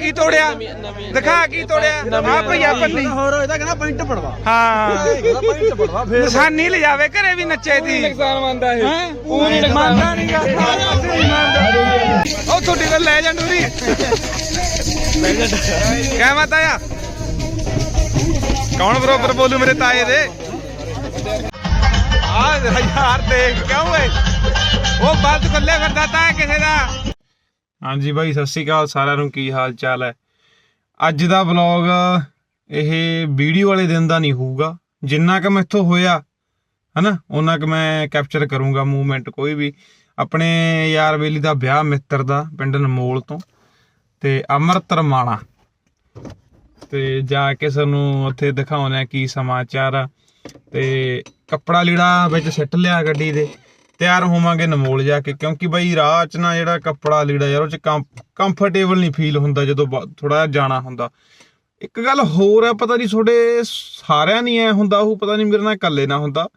ਕੀ ਤੋੜਿਆ? ਦਿਖਾ ਕੀ ਤੋੜਿਆ? ਆ ਭਈਆ ਪੰਨੀ ਹੋਰ ਇਹਦਾ ਕਹਿੰਦਾ ਪੈਂਟ ਪੜਵਾ। ਹਾਂ। ਪੈਂਟ ਪੜਵਾ ਫੇਰ ਨਿਸ਼ਾਨੀ ਲਿਜਾਵੇ ਘਰੇ ਵੀ ਨੱਚੇ ਦੀ। ਨੁਕਸਾਨ ਮੰਨਦਾ ਇਹ। ਹੈ? ਪੂਰੀ ਮੰਨਦਾ ਨਹੀਂ। ਗਾ ਉਹ ਤੁਹਾਡੀ ਗੱਲ ਲੈ ਜਾ ਨੂਰੀ। ਕਹਿ ਮਤ ਆਇਆ ਕੌਣ ਬਰੋਬਰ ਬੋਲੂ ਮੇਰੇ ਤਾਏ ਦੇ? ਆ ਯਾਰ ਦੇਖ ਕਿਉਂ ਓਏ? ਉਹ ਬੰਦ ਖੁੱਲੇ ਫਿਰਦਾ ਤਾਂ ਕਿਸੇ ਦਾ। ਹਾਂਜੀ ਬਾਈ, ਸਤਿ ਸ਼੍ਰੀ ਅਕਾਲ ਸਾਰਿਆਂ ਨੂੰ, ਕੀ ਹਾਲ ਚਾਲ ਹੈ? ਅੱਜ ਦਾ ਵਲੌਗ ਇਹ ਵੀਡੀਓ ਵਾਲੇ ਦਿਨ ਦਾ ਨਹੀਂ ਹੋਊਗਾ। ਜਿੰਨਾ ਕਿ ਮੈਥੋਂ ਹੋਇਆ, ਹਨਾ ਉਹਨਾਂ ਕਿ ਮੈਂ ਕੈਪਚਰ ਕਰੂੰਗਾ ਮੂਵਮੈਂਟ ਕੋਈ ਵੀ। ਆਪਣੇ ਯਾਰ ਬੇਲੀ ਦਾ ਵਿਆਹ ਮਿੱਤਰ ਦਾ, ਪਿੰਡ ਨਮੋਲ ਤੋਂ, ਤੇ ਅਮਰਤ ਰਮਾਣਾ ਤੇ ਜਾ ਕੇ ਸਾਨੂੰ ਉੱਥੇ ਦਿਖਾਉਂਦੇ ਆ ਕੀ ਸਮਾਚਾਰ ਆ। ਤੇ ਕੱਪੜਾ ਲੀੜਾ ਵਿੱਚ ਸਿੱਟ ਲਿਆ ਗੱਡੀ ਦੇ। ਤਿਆਰ ਹੋਵਾਂਗੇ ਨਮੋਲ ਜਾ ਕੇ, ਕਿਉਂਕਿ ਬਈ ਰਾਹ 'ਚ ਨਾ ਜਿਹੜਾ ਕੱਪੜਾ ਲੀੜਾ ਯਾਰ, ਉਹ 'ਚ ਕੰਫਰਟੇਬਲ ਨਹੀਂ ਫੀਲ ਹੁੰਦਾ ਜਦੋਂ ਥੋੜਾ ਜਾਣਾ ਹੁੰਦਾ। ਇੱਕ ਗੱਲ ਹੋਰ ਹੈ ਪਤਾ ਨਹੀਂ ਤੁਹਾਡੇ ਸਾਰਿਆਂ ਨਹੀਂ ਐ ਹੁੰਦਾ ਉਹ ਪਤਾ ਨਹੀਂ ਮੇਰੇ ਨਾਲ ਇਕੱਲੇ ਨਾ ਹੁੰਦਾ,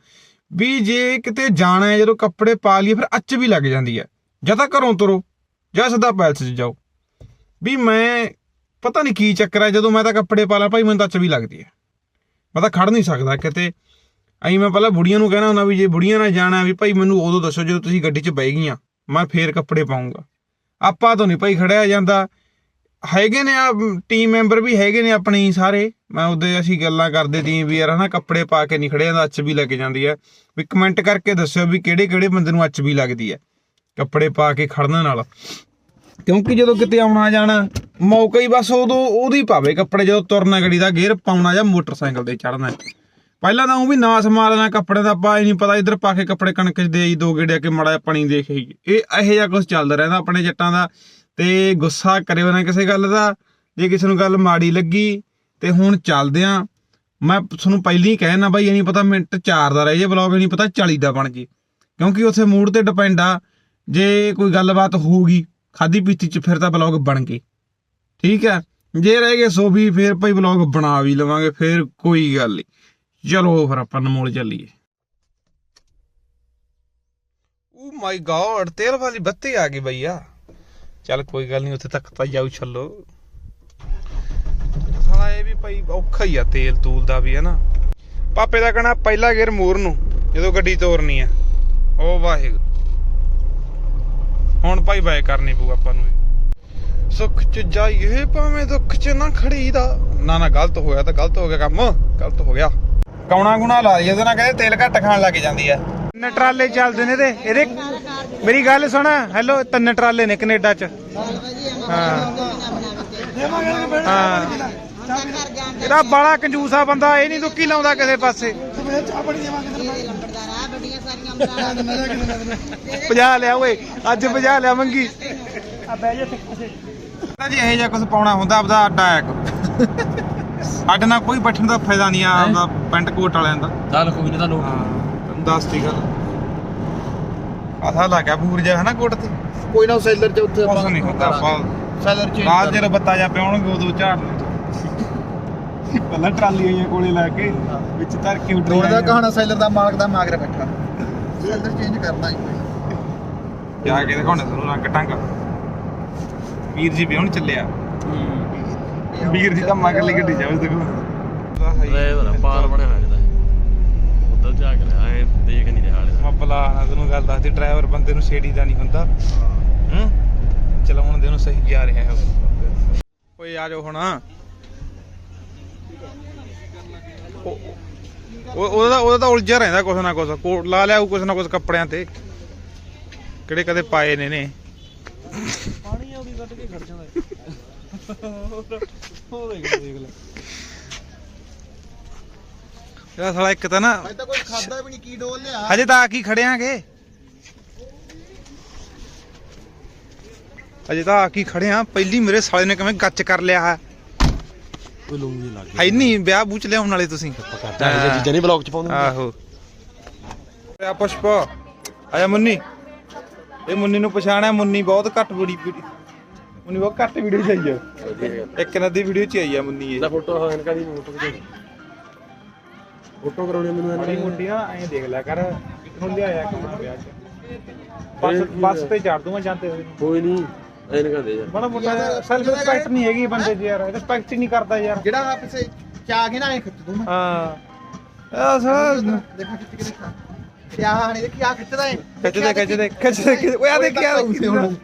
ਵੀ ਜੇ ਕਿਤੇ ਜਾਣਾ ਹੈ, ਜਦੋਂ ਕੱਪੜੇ ਪਾ ਲਈਏ, ਫਿਰ ਅੱਚ ਵੀ ਲੱਗ ਜਾਂਦੀ ਹੈ। ਜਾਂ ਤਾਂ ਘਰੋਂ ਤੁਰੋ, ਜਾਂ ਸਿੱਧਾ ਪੈਲਸ 'ਚ ਜਾਓ। ਵੀ ਮੈਂ, ਪਤਾ ਨਹੀਂ ਕੀ ਚੱਕਰ ਹੈ, ਜਦੋਂ ਮੈਂ ਤਾਂ ਕੱਪੜੇ ਪਾ ਲਾਂ, ਭਾਈ ਮੈਨੂੰ ਤਾਂ ਅੱਚ ਵੀ ਲੱਗਦੀ ਹੈ। ਮੈਂ ਤਾਂ ਖੜ ਨਹੀਂ ਸਕਦਾ ਕਿਤੇ ਅਈ ਮੈਂ ਪਹਿਲਾਂ ਬੁੜੀਆਂ ਨੂੰ ਕਹਿਣਾ ਹੁੰਦਾ ਵੀ ਜੇ ਬੁੜੀਆਂ ਨਾਲ ਜਾਣਾ ਵੀ ਭਾਈ ਮੈਨੂੰ ਉਦੋਂ ਦੱਸੋ ਜਦੋਂ ਤੁਸੀਂ ਗੱਡੀ 'ਚ ਬਹਿ ਗਈਆਂ, ਮੈਂ ਫੇਰ ਕੱਪੜੇ ਪਾਉਂਗਾ ਆਪਾਂ ਤੋਂ ਨਹੀਂ ਭਾਈ ਖੜਿਆ ਜਾਂਦਾ। ਹੈਗੇ ਨੇ ਆ ਟੀਮ ਮੈਂਬਰ ਵੀ ਹੈਗੇ ਨੇ ਆਪਣੇ ਹੀ ਸਾਰੇ। ਮੈਂ ਉਹਦੇ ਅਸੀਂ ਗੱਲਾਂ ਕਰਦੇ ਤੀ ਵੀ ਯਾਰ ਹਨਾ ਕੱਪੜੇ ਪਾ ਕੇ ਨਹੀਂ ਖੜਿਆ ਜਾਂਦਾ ਅੱਛ ਵੀ ਲੱਗ ਜਾਂਦੀ ਹੈ ਵੀ ਕਮੈਂਟ ਕਰਕੇ ਦੱਸਿਓ ਵੀ ਕਿਹੜੇ ਕਿਹੜੇ ਬੰਦੇ ਨੂੰ ਅੱਛ ਵੀ ਲੱਗਦੀ ਹੈ ਕੱਪੜੇ ਪਾ ਕੇ ਖੜਨ ਨਾਲ। ਕਿਉਂਕਿ ਜਦੋਂ ਕਿਤੇ ਆਉਣਾ ਜਾਣਾ, ਮੌਕਾ ਹੀ ਬਸ ਉਦੋਂ ਉਹਦੀ ਪਾਵੇ ਕੱਪੜੇ, ਜਦੋਂ ਤੁਰਨਾ ਗੱਡੀ ਦਾ ਗੇਅਰ ਪਾਉਣਾ ਜਾਂ ਮੋਟਰਸਾਈਕਲ ਤੇ ਚੜਨਾ ਪਹਿਲਾਂ ਤਾਂ ਉਹ ਵੀ ਨਾਸ ਮਾਰਨਾ ਕੱਪੜੇ ਦਾ ਪਾ ਹੀ ਨਹੀਂ ਪਤਾ, ਇੱਧਰ ਪਾ ਕੇ ਕੱਪੜੇ ਕਣਕ 'ਚ ਦੇ ਆਈ ਦੋ ਗੇੜਿਆ ਕੇ ਮੜਾ ਪਾਣੀ ਦੇਖ ਆਈ ਇਹ ਇਹੋ ਜਿਹਾ ਕੁਝ ਚੱਲਦਾ ਰਹਿੰਦਾ ਆਪਣੇ ਜੱਟਾਂ ਦਾ, ਤੇ ਗੁੱਸਾ ਕਰਿਓ ਨਾ ਕਿਸੇ ਗੱਲ ਦਾ, ਜੇ ਕਿਸੇ ਨੂੰ ਗੱਲ ਮਾੜੀ ਲੱਗੀ, ਤੇ ਹੁਣ ਚੱਲਦੇ ਆ। ਮੈਂ ਤੁਹਾਨੂੰ ਪਹਿਲਾਂ ਹੀ ਕਹਿਣਾ ਬਾਈ, ਇਹ ਨਹੀਂ ਪਤਾ ਮਿੰਟ 4 ਦਾ ਰਹਿ ਜੇ ਬਲੌਗ ਨਹੀਂ ਪਤਾ 40 ਦਾ ਬਣ ਜੇ। ਕਿਉਂਕਿ ਉੱਥੇ ਮੂਡ ਤੇ ਡਿਪੈਂਡ ਆ, ਜੇ ਕੋਈ ਗੱਲਬਾਤ ਹੋਊਗੀ ਖਾਦੀ ਪੀਤੀ ਚ ਫਿਰ ਤਾਂ ਬਲੌਗ ਬਣ ਗਏ। ਠੀਕ ਹੈ? ਜੇ ਰਹਿ ਗਏ ਸੋ ਵੀ, ਫਿਰ ਭਾਈ ਬਲੌਗ ਬਣਾ ਵੀ ਲਵਾਂਗੇ, ਫਿਰ ਕੋਈ ਗੱਲ ਨਹੀਂ। ਚਲੋ ਫਿਰ ਆਪਾਂ ਨਮੋਲ ਚੱਲੀਏ। ਓ ਮਾਈ ਗॉड ਤੇਲ ਵਾਲੀ ਬੱਤੀ ਆ ਗਈ ਭਈਆ ਚੱਲ ਕੋਈ ਗੱਲ ਨਹੀਂ, ਉੱਥੇ ਤੱਕ ਤਾਂ ਜਾਊ ਛੱਲੋ। ਸਾਲਾ ਇਹ ਵੀ ਭਾਈ ਔਖਾ ਹੀ ਆ ਤੇਲ ਤੂਲ ਦਾ ਵੀ ਹੈ ਨਾ ਪਾਪੇ ਦਾ ਕਹਣਾ, ਪਹਿਲਾ ਗੇਰ ਮੂਰ ਨੂੰ, ਜਦੋਂ ਗੱਡੀ ਤੋਰਨੀ ਆ। ਓ ਵਾਹਿਗੁਰੂ। ਹੁਣ ਭਾਈ ਬਾਏ ਕਰਨੀ ਪਊ ਆਪਾਂ ਨੂੰ ਸੁੱਖ ਚ ਜਾਈਏ, ਭਾਵੇਂ ਦੁੱਖ ਚ ਨਾ ਖੜੀਦਾ। ਨਾ ਨਾ, ਗਲਤ ਹੋਇਆ ਤਾਂ ਗਲਤ ਹੋ ਗਿਆ ਕੰਮ। ਗਲਤ ਹੋ ਗਿਆ। ਕੌਣਾ ਗੁਣਾ ਲਾ ਲਈ ਉਹਦੇ ਨਾਲ ਕਹਿੰਦੇ ਤੇਲ ਘੱਟ ਖਾਣ ਲੱਗ ਜਾਂਦੀ ਆ। ਤਿੰਨ ਟਰਾਲੇ ਚੱਲਦੇ ਨੇ ਇਹਦੇ ਇਹਦੇ ਮੇਰੀ ਗੱਲ ਸੁਣ ਹੈਲੋ ਤਿੰਨ ਟਰਾਲੇ ਨੇ ਕੈਨੇਡਾ ਚ। ਹਾਂ। ਹਾਂ। ਇਹਦਾ ਬਾਲਾ ਕੰਜੂਸਾ ਬੰਦਾ ਇਹ ਨਹੀਂ ਦੁੱਕੀ ਲਾਉਂਦਾ ਕਿਸੇ ਪਾਸੇ। 50 ਲਿਆ ਓਏ ਅੱਜ 50 ਲਿਆ ਮੰਗੀ। ਆ ਬਹਿ ਜਾ ਤਾਂ ਜੀ ਇਹ ਜਿਹਾ ਕੁਝ ਪਾਉਣਾ ਹੁੰਦਾ ਆਪਦਾ ਅੱਡਾ ਇੱਕ ਅੱਡ ਨਾਲ ਕੋਈ ਬੈਠਣ ਦਾ ਫਾਇਦਾ ਨਹੀਂ ਆ ਆਪਦਾ ਪੈਂਟ ਕੋਟ ਵਾਲਿਆਂ ਦਾ। ਚੱਲ ਕੋਈ ਨਹੀਂ ਤੁਹਾਨੂੰ। ਹਾਂ ਤੈਨੂੰ ਦੱਸਤੀ ਗੱਲ। ਆਥਾ ਲੱਗਾ ਬੂਰ ਜਾ ਹੈ ਨਾ ਕੋਟ ਤੇ? ਕੋਈ ਨਾ ਸੈਲਰ ਚ ਉੱਥੇ ਕੁਛ ਨਹੀਂ ਹੁੰਦਾ ਆਪਾਂ ਸੈਲਰ ਚ ਨਾਲ ਜਦੋਂ ਬੱਤਾ ਜਾ ਪਿਆਉਣਗੇ ਉਦੋਂ ਝਾੜ ਲਓ। ਪਹਿਲਾਂ ਟਰਾਲੀ ਆਈਆਂ ਕੋਲੇ ਲੈ ਕੇ ਵਿੱਚ ਧਰ ਕੇ ਉੱਡ ਰੋਡ ਦਾ ਕਹਾਣਾ ਸੈਲਰ ਦਾ ਮਾਲਕ ਦਾ ਮਾਗਰ ਬੈਠਾ। ਸੈਲਰ ਚੇਂਜ ਕਰਨਾ ਹੀ ਜਾ ਕੇ ਦਿਖਾਉਣੇ ਤੁਹਾਨੂੰ ਰੰਗ ਟੰਗ ਵੀਰ ਜੀ ਵਿਆਹਣ ਚੱਲਿਆ। ਵੀਰ ਜੀ ਤਾਂ ਮਗਰਲੀ ਗੱਡੀ ਜਾਵੇ ਦੇਖੋ। ਡਰਾਈਵਰ ਆ ਪਾਰ ਬਣਿਆ ਹੋਇਆ ਇਹਦਾ। ਉਧਰ ਜਾ ਕੇ ਰਿਹਾ ਐ ਦੇਖ ਨਹੀਂ ਰਿਹਾ ਹਾਲੇ। ਮੈਂ ਬਲਾ ਨਾ ਤੈਨੂੰ ਗੱਲ ਦੱਸਦੀ ਡਰਾਈਵਰ ਬੰਦੇ ਨੂੰ ਛੇੜੀ ਦਾ ਨਹੀਂ ਹੁੰਦਾ। ਹੂੰ? ਚਲਾਉਣ ਦੇ ਨੂੰ ਸਹੀ ਜਾ ਰਿਹਾ ਹੈ ਓਏ ਆ ਜਾਓ ਹੁਣ। ਉਹ- ਉਹ- ਉਹਦਾ ਉਹਦਾ ਤਾਂ ਉਲਝਿਆ ਰਹਿੰਦਾ ਕੁਛ ਨਾ ਕੁਛ। ਕੋਟ ਲਾ ਲਿਆ ਕੁਛ ਨਾ ਕੁਛ ਕੱਪੜਿਆਂ ਤੇ। ਕਿਹੜੇ ਕਦੇ ਪਾਏ ਨੇ ਨੇ। ਪਾਣੀ ਆਉਦੀ ਕੱਢ ਕੇ ਖੜ ਜਾਂਦਾ। ਉਹ ਦੇਖ ਦੇਖ ਲੈ ਇਹਦਾ ਸਾਲਾ ਇੱਕ ਤਾਂ ਨਾ ਅਜੇ ਤਾਂ ਕੋਈ ਖਾਦਾ ਵੀ ਨਹੀਂ ਕੀ ਡੋਲ ਲਿਆ? ਹਜੇ ਤਾਂ ਆ ਕੀ ਖੜਿਆਂਗੇ। ਅਜੇ ਤਾਂ ਆ ਕੀ ਖੜਿਆ ਪਹਿਲੀ ਮੇਰੇ ਸਾਲੇ ਨੇ ਕਿਵੇਂ ਗੱਚ ਕਰ ਲਿਆ ਹੈ। ਕੋਈ ਲੂੰਗੀ ਲੱਗ ਹੈ ਨਹੀਂ ਵਿਆਹ ਬੂਚ ਲਿਆਉਣ ਵਾਲੇ ਤੁਸੀਂ। ਇਹ ਚੀਜ਼ਾਂ ਨਹੀਂ ਬਲੌਗ ਚ ਪਾਉਂਦੇ ਆਹੋ। ਆ ਪੁਸ਼ਪ ਆਇਆ ਮੁੰਨੀ। ਇਹ ਮੁੰਨੀ ਨੂੰ ਪਛਾਣਿਆ ਮੁੰਨੀ ਬਹੁਤ ਘੱਟ ਵੀਡੀ ਮੁੰਨੀ ਬਹੁਤ ਘੱਟ ਵੀਡੀਓ ਚ ਆਈ ਆ। ਇੱਕ ਨਦੀ ਵੀਡੀਓ ਚ ਆਈ ਆ ਮੁੰਨੀ ਇਹ। ਫੋਟੋ ਹੋਣ ਕਾ ਦੀ ਫੋਟੋ ਖਿਚਾਈ। ਫੋਟੋ ਕਰਾਉਣੀ ਮੈਨੂੰ ਬੜੀ ਮੁੰਡੀ ਨਾ ਐਂ ਦੇਖ ਲਿਆ ਕਰ ਨੂੰ ਲਿਆਇਆ ਕਿ ਵਿਆਹ ਚ। ਬੱਸ ਬੱਸ ਤੇ ਚੜ ਦੂੰਗਾ ਜਾਂਦੇ ਹੋਏ ਕੋਈ ਨਹੀਂ ਐਨ ਕਹਦੇ ਯਾਰ। ਬੜਾ ਮੋਟਾ ਸੈਲਫ ਰਿਸਪੈਕਟ ਨਹੀਂ ਹੈਗੀ ਬੰਦੇ 'ਚ ਯਾਰ ਰਿਸਪੈਕਟ ਹੀ ਨਹੀਂ ਕਰਦਾ ਯਾਰ। ਜਿਹੜਾ ਆ ਪਿੱਛੇ ਚਾ ਕੇ ਨਾ ਐ ਖਿੱਚ ਦੂੰ ਹਾਂ। ਆ ਸਰ ਦੇਖਾ। ਖਿੱਚ ਕੇ ਦੇਖਾ। ਆਹ ਨਹੀਂ ਦੇਖੀ ਆ ਖਿੱਚਦਾ ਏ ਖਿੱਚਦੇ ਖਿੱਚਦੇ ਖਿੱਚਦੇ ਖਿੱਚਦੇ ਓਏ ਆ ਦੇਖ ਯਾਰ ਹੁਣ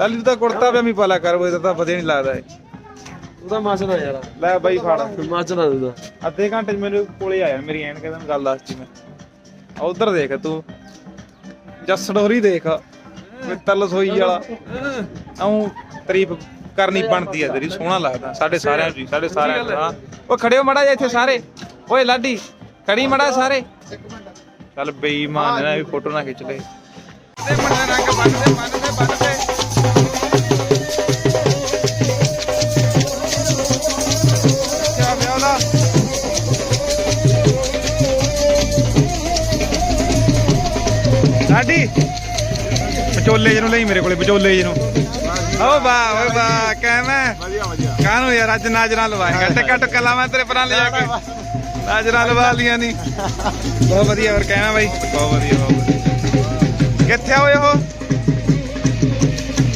ਲਾਲੀ ਤੂੰ ਤਾਂ ਕੁੜਤਾ ਪਿਆਮੀ ਪਾਲਾ ਕਰ ਉਹ ਤਾਂ ਵਧੀਆ ਨਹੀਂ ਲੱਗਦਾ ਤੂੰ ਤਾਂ ਮੱਚਦਾ ਯਾਰ। ਲੈ ਬਾਈ ਫੜ। ਤੂੰ ਤਾਂ। ਅੱਧੇ ਘੰਟੇ 'ਚ ਮੇਰੇ ਕੋਲੇ ਆਇਆ ਮੇਰੀ ਐਨ ਕਹਿੰਦਾ ਗੱਲ ਦੱਸਤੀ ਮੈਂ। ਉਧਰ ਦੇਖ ਤੂੰ। ਜਸੜੋਰੀ ਦੇਖ ਮਿੱਤਰ ਲਸੋਈ ਵਾਲਾ। ਆਉਂ ਤਾਰੀਫ ਕਰਨੀ ਬਣਦੀ ਆ ਤੇਰੀ ਸੋਹਣਾ ਲੱਗਦਾ ਸਾਡੇ ਸਾਰਿਆਂ ਨੂੰ ਜੀ, ਸਾਡੇ ਸਾਰਿਆਂ ਨੂੰ ਹਾਂ। ਉਹ ਖੜਿਓ ਮੜਾ ਜਾ ਇੱਥੇ ਸਾਰੇ। ਓਏ ਲਾਡੀ ਖੜੀ ਮੜਾ ਸਾਰੇ। ਚੱਲ ਬੇਈਮਾਨ ਨਾ ਵੀ ਫੋਟੋ ਨਾ ਖਿੱਚ ਲੈ। ਤੇ ਮੰਨੇ ਰੰਗ ਬੰਨਦੇ ਬੰਨਦੇ ਬੰਨਦੇ ਲਾਡੀ ਵਿਚੋਲੇ ਜਿਹਨੂੰ ਲਈ ਮੇਰੇ ਕੋਲੇ ਵਿਚੋਲੇ ਜਿਹਨੂੰ। ਓ ਵਾਹ ਓਏ ਵਾਹ ਕਹਿਵੇਂ ਵਧੀਆ ਵਧੀਆ। ਕਾਹਨੂੰ ਯਾਰ ਅੱਜ ਨਾਜਰਾਂ ਲਵਾਏਗਾ ਟਿਕਾ ਟੁਕਾ ਲਾਵਾਂ ਤੇਰੇ ਪਰਾਂ ਲਿਜਾ ਕੇ। ਨਾਜਰਾਂ ਲਵਾ ਲੀਆਂ ਨਹੀਂ ਬਹੁਤ ਵਧੀਆ ਹੋਰ ਕਹਿਣਾ ਬਾਈ? ਬਹੁਤ ਵਧੀਆ ਬਹੁਤ ਵਧੀਆ। ਕਿੱਥੇ ਉਹ?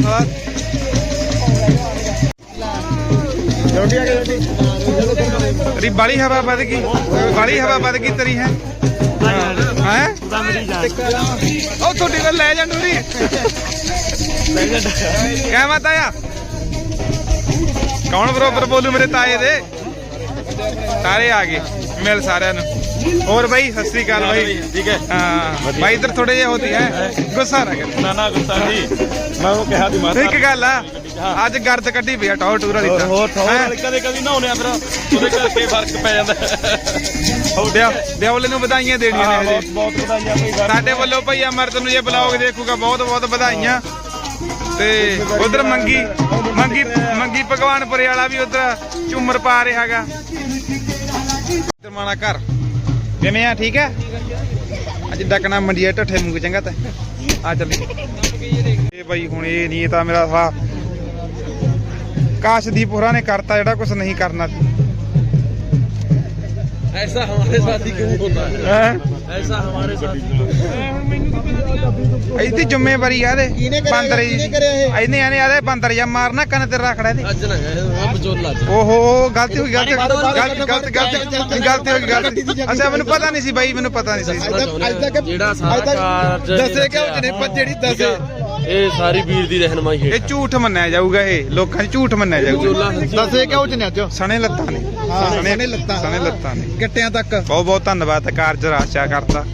ਹਾਂ। ਰੋਟੀ ਆ ਗਈ ਤੇਰੀ ਬਾਲੀ ਹਵਾ ਵੱਧ ਗਈ। ਬਾਲੀ ਹਵਾ ਵੱਧ ਗਈ ਤੇਰੀ ਹੈ। ਹੈ? ਉਹ ਤੁਹਾਡੀ ਗੱਲ ਲੈ ਜਾ ਨੂਰੀ। ਕਹਿ ਮਤ ਆਇਆ ਕੌਣ ਬਰੋਬਰ ਬੋਲੂ ਮੇਰੇ ਤਾਏ ਦੇ? ਸਾਰੇ ਆ ਗਏ ਮਿਲ ਸਾਰਿਆਂ ਨੂੰ। ਹੋਰ ਬਾਈ ਸਤਿ ਸ੍ਰੀ ਅਕਾਲ ਬਾਈ। ਠੀਕ ਹੈ। ਹਾਂ ਬਾਈ ਇਧਰ ਥੋੜੇ ਜਿਹਾ ਹੋਤੀ ਹੈ। ਗੁੱਸਾ ਨਾ ਕਰ। ਨਾ ਨਾ ਗੁੱਸਾ ਜੀ ਮੈਂ ਉਹ ਕਿਹਾ ਦੀ ਮਾਤਾ ਇੱਕ ਗੱਲ ਆ ਅੱਜ ਗਰਦ ਕੱਢੀ ਪਈ ਆ ਟੌਰ ਟੂਰ ਵਾਲੀ ਤਾਂ। ਹੋਰ ਠੋਰ ਹੈਂ? ਕਦੇ ਕਦੇ ਨਹਾਉਣੇ ਆ ਫਿਰ ਉਹਦੇ ਕਰਕੇ ਫ਼ਰਕ ਪੈ ਜਾਂਦਾ। ਹੋ ਦਿਆ ਦਿਆਵਲੇ ਨੂੰ ਵਧਾਈਆਂ ਦੇਣੀਆਂ ਨੇ ਬਹੁਤ ਹਜੇ। ਬਹੁਤ ਵਧਾਈਆਂ ਸਾਡੇ ਵੱਲੋਂ ਭਈ ਅਮਰਤ ਨੂੰ ਇਹ ਬਲੌਗ ਦੇਖੂਗਾ ਬਹੁਤ ਬਹੁਤ ਵਧਾਈਆਂ। ਤੇ ਉਧਰ ਮੰਗੀ ਮੰਗੀ ਮੰਗੀ ਭਗਵਾਨਪੁਰੇ ਵਾਲਾ ਵੀ ਉਧਰ ਝੂਮਰ ਪਾ ਰਿਹਾਗਾ ਇਧਰ ਘਰ। ਕਿਵੇਂ ਆ? ਠੀਕ ਆ ਅੱਜ ਡਕਣਾ ਮੰਡੀਆ ਢੱਠੇ ਮੂੰਹ ਚੰਗਾ ਤੇ। ਆ ਚੱਲੀ। ਇਹ ਬਾਈ ਹੁਣ ਇਹ ਨਹੀਂ, ਇਹ ਤਾਂ ਮੇਰਾ ਸਾ ਕਾਸ਼ਦੀਪ ਹੋਰਾਂ ਨੇ ਕਰਤਾ ਜਿਹੜਾ ਕੁਝ ਨਹੀਂ ਕਰਨਾ ਸੀ। ਐਸਾ ਹਮਾਰੇ ਸਾਥ ਹੀ ਕਿਉਂ ਹੋਤਾ ਹੈ? ਹੈ ਐਸਾ ਹਮਾਰੇ ਸਾਥ ਹੀ ਇਹਦੀ ਜ਼ਿੰਮੇਵਾਰੀ ਆ ਇਹਦੇ। ਬਾਂਦਰ? ਜੀ? ਇਹਨੇ ਆਨੇ ਆਦੇ ਬਾਂਦਰ ਜਾਂ ਮਾਰਨਾ ਕੰਨ ਤੇ ਰੱਖੜਾ ਇਹਦੇ ਅੱਜ ਨਾ ਗਏ ਉਹ ਬਚੋਲਾ ਅੱਜ ਓਹੋ ਗਲਤੀ ਹੋ ਗਈ ਗਲਤੀ ਗਲਤੀ ਗਲਤੀ ਗਲਤੀ ਗਲਤੀ ਹੋ ਗਈ ਗਲਤੀ। ਅੱਛਾ ਮੈਨੂੰ ਪਤਾ ਨਹੀਂ ਸੀ ਬਾਈ ਮੈਨੂੰ ਪਤਾ ਨਹੀਂ ਸੀ। ਅੱਜ ਤੱਕ- ਜਿਹੜਾ ਅੱਜ ਸਾਰਾ ਤੱਕ ਕਾਰਜ ਦੱਸੇ ਕਿਉਂ ਜਨੇ ਪਰ ਜਿਹੜੀ ਦੱਸੇ? ਇਹ ਸਾਰੀ ਵੀਰ ਦੀ ਰਹਿਨਮਾਈ ਇਹ ਹੈ। ਝੂਠ ਮੰਨਿਆ ਜਾਊਗਾ ਇਹ। ਲੋਕਾਂ 'ਚ ਝੂਠ ਮੰਨਿਆ ਜਾਊਗਾ। ਦੱਸੇ ਕਿਉਂ ਜਨੇ ਅੱਜ? ਸਣੇ ਲੱਤਾਂ ਨੇ। ਹਾਂ, ਸਣੇ ਲੱਤਾਂ। ਸਣੇ ਲੱਤਾਂ ਨੇ। ਗੱਟਿਆਂ ਤੱਕ। ਬਹੁਤ ਬਹੁਤ ਧੰਨਵਾਦ ਕਾਰਜ ਰਾਸ਼ਾ ਕਰਤਾ।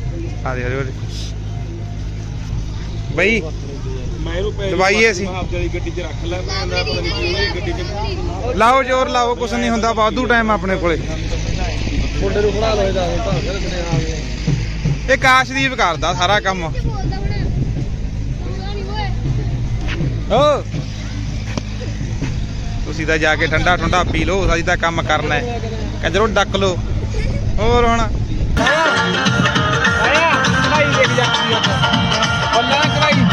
ਆ ਦੇ ਹਰੇ ਬਈ ਦਵਾਈਏ ਸੀ 'ਚ ਨਾ ਇਹ 'ਚ ਲਾਓ ਜ਼ੋਰ ਲਾਓ। ਕੁਛ ਨਹੀਂ ਹੁੰਦਾ। ਵਾਧੂ ਟਾਈਮ ਆਪਣੇ ਕੋਲੇ। ਮੁੰਡੇ ਨੂੰ ਫੜਾ ਲੋ ਇਹਦਾ ਇਹ ਕਾਸ਼ਦੀਪ ਕਰਦਾ ਸਾਰਾ ਕੰਮ। ਓ। ਤੁਸੀਂ ਤਾਂ ਜਾ ਕੇ ਠੰਡਾ ਠੰਡਾ ਪੀ ਲਓ, ਅਸੀਂ ਤਾਂ ਕੰਮ ਕਰਨਾ ਹੈ। ਕੰਜਰੋ ਡੱਕ ਲਓ। ਹੋਰ ਹੁਣ? ਆਇਆ ਕਢਾਈ ਦੇਖ ਜਾਂਦੀ ਆ ਬੱਲਾ ਕਢਾਈ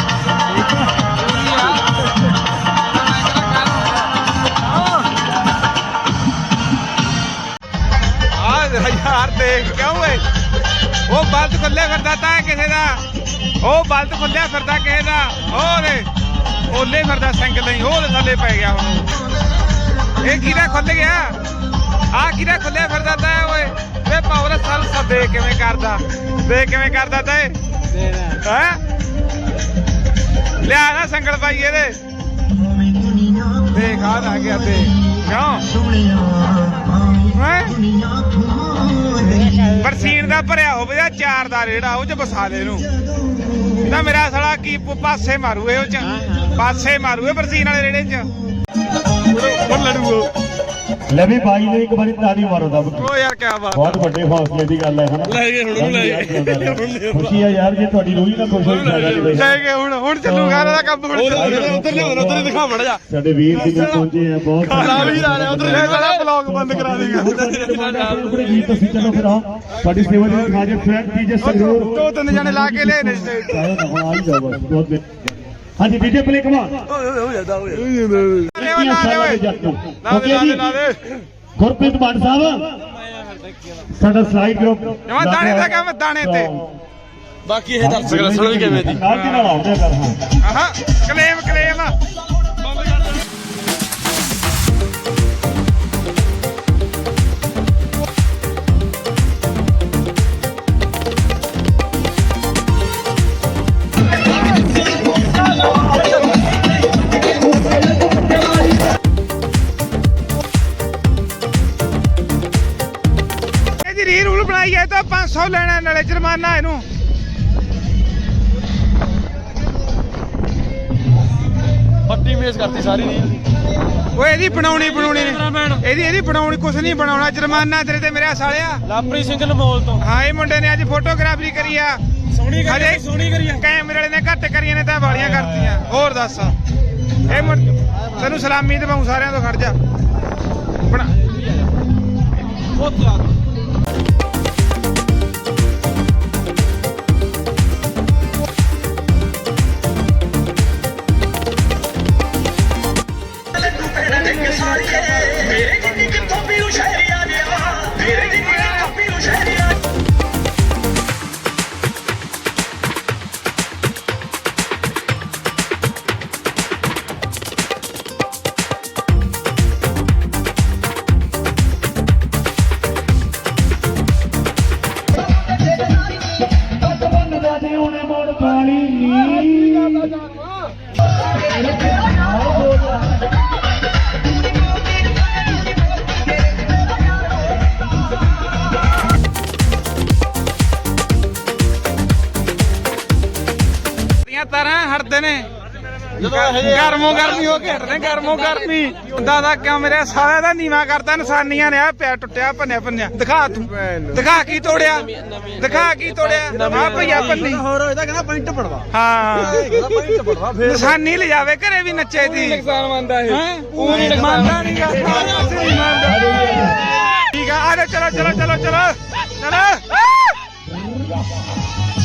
ਆ ਦੇਖ ਕਿਉਂ ਓਏ? ਉਹ ਬਲਦ ਖੁੱਲਿਆ ਫਿਰਦਾ ਤਾਂ ਕਿਸੇ ਦਾ। ਉਹ ਬਲਦ ਖੁੱਲਿਆ ਫਿਰਦਾ ਕਿਸੇ ਦਾ। ਉਹ ਦੇ ਫਿਰਦਾ ਸਿੰਗਲ ਨਹੀਂ ਉਹ ਥੱਲੇ ਪੈ ਗਿਆ ਹੁਣ। ਇਹ ਕਿਹਦਾ ਖੁੱਲ ਗਿਆ? ਆ ਕਿਹਦਾ ਖੁੱਲਿਆ ਫਿਰਦਾ ਤਾਂ ਓਏ? ਵੇ ਪਾਵਰ ਸਲ ਸਦੇ ਕਿਵੇਂ ਕਰਦਾ? ਦੇਖ ਕਿਵੇਂ ਕਰਦਾ ਤਾ ਇਹ? ਹੈ? ਲਿਆ ਨਾ ਸੰਗਲ ਪਾਈ ਇਹਦੇ। ਦੇਖ ਆ ਆ ਗਿਆ ਤੇ। ਕਿਉਂ? ਬਰਸੀਨ ਦਾ ਭਰਿਆ ਹੋਵੇ ਜਾਂ ਚਾਰ ਦਾ ਰੇੜਾ, ਉਹ ਚ ਬਸਾ ਦੇ ਇਹਨੂੰ। ਇਹਦਾ ਮੇਰਾ ਸਾਲਾ ਕੀ ਪਾਸੇ ਮਾਰੂ ਇਹ ਉਹ ਚ ਪਾਸੇ ਮਾਰੂ ਇਹ ਬਰਸੀਨ ਵਾਲੇ ਰੇੜੇ ਚ। ਉਹ ਲੜੂ ਉਹ। ਲੈ ਵੀ ਬਾਈ ਨੇ ਇੱਕ ਵਾਰੀ ਤਾੜੀ ਮਾਰੋ ਦਬ ਕੇ। ਉਹ ਯਾਰ ਕੀ ਬਾਤ ਬਹੁਤ ਵੱਡੇ ਹੌਸਲੇ ਦੀ ਗੱਲ ਹੈ ਹਨਾ? ਲੈ ਗਏ ਹੁਣ ਲੈ ਗਏ। ਖੁਸ਼ੀ ਆ ਯਾਰ ਜੇ ਤੁਹਾਡੀ ਰੋਹੀ ਨਾ ਖੁਸ਼ ਹੋਈ ਫਾਇਦਾ ਨਹੀਂ ਲੈ ਕੇ ਹੁਣ ਹੁਣ ਚੱਲੂਗਾ ਇਹਦਾ ਕੰਮ ਹੁਣ ਉਧਰ ਲਿਆ ਉਧਰ ਦਿਖਾ ਮੜ ਜਾ। ਸਾਡੇ ਵੀਰ ਜੀ ਮਿਲ ਪਹੁੰਚੇ ਆ ਬਹੁਤ ਇਹ ਸਾਲਾ ਬਲੌਗ ਬੰਦ ਕਰਾ ਦੇਗਾ। ਆਪਣੇ ਗੀਤ ਅਸੀਂ ਚਲੋ ਫਿਰ ਆਓ ਤੁਹਾਡੀ ਸੇਵਾ ਦੇ ਖਾਜੇ ਫਰੈਂਡ ਟੀਚਰ ਸੰਗਰੂਰ। ਦੋ ਤਿੰਨ ਜਣੇ ਲਾ ਕੇ ਲਿਆਏ ਨੇ। ਸਟੇਜ ਤੇ ਚਾਹੋ ਤਾਂ ਹੁਣ ਆ ਹੀ ਜਾਓ ਬਸ ਬਹੁਤ ਮਿਹਰ- ਹਾਂਜੀ ਡੀਜੇ ਪਲੇ ਕਮਾ ਹੋ ਜਾਂਦਾ ਹੋ ਜਾਂਦਾ। ਲਾ ਦੇ ਓਏ, ਲਾ ਦੇ ਓਏ ਲਾ ਦੇ ਲਾ ਦੇ ਲਾ ਦੇ ਗੁਰਪ੍ਰੀਤ ਮਾਨ ਸਾਹਿਬ। ਸਾਡਾ ਸਲਾਈਡ ਗਰੁੱਪ ਜਮਾਂ ਦਾਣੇ ਦਾ ਕੰਮ, ਦਾਣੇ ਤੇ। ਬਾਕੀ ਇਹ ਦਰਸ਼ਕ ਦੱਸਣ ਵੀ ਕਿਵੇਂ ਦੀ? ਨਾਲ ਦੀ ਨਾਲ ਆਉਂਦੇ ਕਰ ਹਾਂ ਆਹਾ ਕਲੇਮ ਕਲੇਮ। 500 ਲੈਣਾ ਨਾਲੇ ਜੁਰਮਾਨਾ ਇਹਨੂੰ। ਪੱਟੀ ਮੇਜ਼ ਕਰਤੀ ਸਾਰੀ ਦੀ ਓਏ ਇਹਦੀ ਬਣਾਉਣੀ ਬਣਾਉਣੀ ਨੇ ਇਹਦੀ ਇਹਦੀ ਬਣਾਉਣੀ ਕੁਛ ਨਹੀਂ ਬਣਾਉਣਾ ਜੁਰਮਾਨਾ ਤੇਰੇ ਤੇ ਮੇਰੇ ਸਾਲਿਆ। ਲਾਪਰੀ ਸਿੰਘ ਨਮੋਲ ਤੋਂ। ਹਾਂ ਇਹ ਮੁੰਡੇ ਨੇ ਅੱਜ ਫੋਟੋਗ੍ਰਾਫਰੀ ਕਰੀ ਆ। ਸੋਹਣੀ ਹਜੇ ਸੋਹਣੀ ਕਰੀ ਕੈਮਰੇ ਵਾਲੇ ਨੇ ਘੱਟ ਕਰੀਆਂ ਨੇ ਤਾਂ ਵਾਲੀਆਂ ਕਰਤੀਆਂ। ਹੋਰ ਦੱਸ। ਇਹ ਮੁੰ- ਤੈਨੂੰ ਸਲਾਮੀ ਦਵਾਉਂ ਸਾਰਿਆਂ ਤੋਂ ਖੜ ਜਾ। ਬਣਾ। ਬੰਦ ਗਰਮੋ ਗਰਮੀ ਹੋ ਕੇ ਹਟਦੇ ਗਰਮੋ ਗਰਮੀ। ਹੁੰਦਾ ਦਾ ਕਿਉਂ ਮੇਰੇ ਸਾਲਿਆਂ ਦਾ ਨੀਵਾ ਕਰਤਾ ਨਿਸ਼ਾਨੀਆਂ ਨੇ ਆ ਪਿਆ ਟੁੱਟਿਆ ਭੰਨਿਆ ਭੰਨਿਆ। ਦਿਖਾ ਤੂੰ ਦਿਖਾ ਕੀ ਤੋੜਿਆ ਦਿਖਾ ਕੀ ਤੋੜਿਆ। ਆ ਭਈਆ ਭੰਨੀ। ਹੋਰ ਇਹਦਾ ਕਹਿੰਦਾ ਪੁਆਇੰਟ ਪੜਵਾ ਹਾਂ। ਨਿਸ਼ਾਨੀ ਲਿਜਾਵੇ ਘਰੇ ਵੀ ਨੱਚੇ ਦੀ। ਨੁਕਸਾਨ ਮੰਨਦਾ ਇਹ। ਉਹ ਨਹੀਂ ਮੰਨਦਾ ਨਹੀਂ ਠੀਕ ਆ ਆ ਚਲੋ ਚਲੋ ਚਲੋ ਚਲੋ। ਚਲੋ।